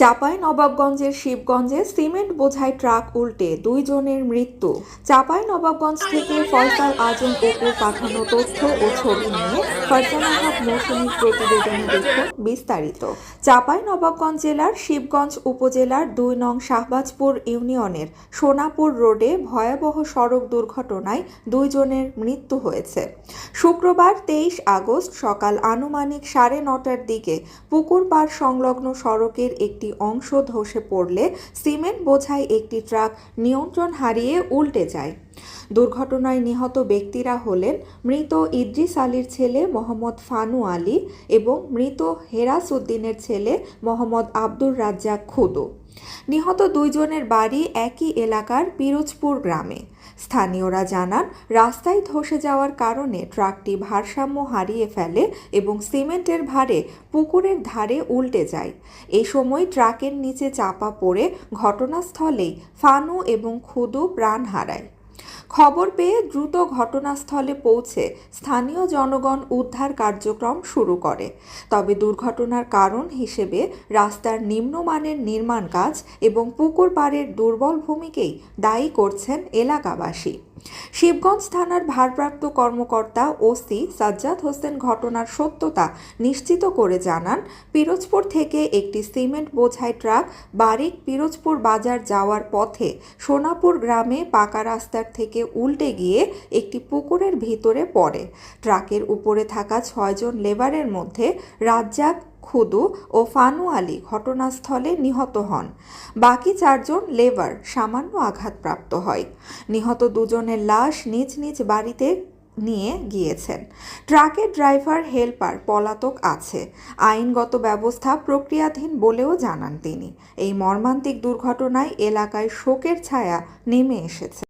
চাপাই নবাবগঞ্জের শিবগঞ্জে সিমেন্ট বোঝাই ট্রাক উল্টে দুইজনের মৃত্যু। চাপাই নবাবগঞ্জ থেকে ফয়সাল আজম অপুর পাঠানো তথ্য ও ছবি নিয়ে ফারজানা হক মৌসুমীর প্রতিবেদনে দেখুন বিস্তারিত। চাপাই নবাবগঞ্জ জেলার শিবগঞ্জ উপজেলার দুই নং শাহবাজপুর ইউনিয়নের সোনাপুর রোডে ভয়াবহ সড়ক দুর্ঘটনায় দুইজনের মৃত্যু হয়েছে। শুক্রবার তেইশ আগস্ট সকাল আনুমানিক সাড়ে নটার দিকে পুকুর পাড় সংলগ্ন সড়কের একটি অংশ ধসে পড়লে সিমেন্ট বোঝাই একটি ট্রাক নিয়ন্ত্রণ হারিয়ে উল্টে যায়। দুর্ঘটনায় নিহত ব্যক্তিরা হলেন মৃত ইদ্রিস আলীর ছেলে মোহাম্মদ ফানু আলী এবং মৃত হেরাস উদ্দিনের ছেলে মোহাম্মদ আব্দুর রাজ্জাক খুদু। নিহত দুইজনের বাড়ি একই এলাকার পিরোজপুর গ্রামে। স্থানীয়রা জানান, রাস্তায় ধসে যাওয়ার কারণে ট্রাকটি ভারসাম্য হারিয়ে ফেলে এবং সিমেন্টের ভারে পুকুরের ধারে উল্টে যায়। এই সময় ট্রাকের নিচে চাপা পড়ে ঘটনাস্থলেই ফানু এবং খুদু প্রাণ হারায়। খবর পেয়ে দ্রুত ঘটনাস্থলে পৌঁছে স্থানীয় জনগণ উদ্ধার কার্যক্রম শুরু করে। তবে দুর্ঘটনার কারণ হিসেবে রাস্তার নিম্নমানের নির্মাণ কাজ এবং পুকুর পাড়ের দুর্বল ভূমিকেই দায়ী করছেন এলাকাবাসী। শিবগঞ্জ থানার ভারপ্রাপ্ত কর্মকর্তা ওসি সাজ্জাদ হোসেন ঘটনার সত্যতা নিশ্চিত করে জানান, পিরোজপুর থেকে একটি সিমেন্ট বোঝাই ট্রাক বারিক পিরোজপুর বাজার যাওয়ার পথে সোনাপুর গ্রামে পাকা রাস্তার থেকে উল্টে গিয়ে একটি পুকুরের ভিতরে পড়ে। ট্রাকের উপরে থাকা ছয়জন লেবারের মধ্যে রাজ্জাক খুদু ও ফানু আলী ঘটনাস্থলে নিহত হন। বাকি চারজন লেবার সামান্য আঘাতপ্রাপ্ত হয়। নিহত দুজনের লাশ নিজ নিজ বাড়িতে নিয়ে গিয়েছেন। ট্রাকের ড্রাইভার, হেল্পার, পলাতক আছে। আইনগত ব্যবস্থা প্রক্রিয়াধীন বলেও জানান তিনি। এই মর্মান্তিক দুর্ঘটনায় এলাকায় শোকের ছায়া নেমে এসেছে।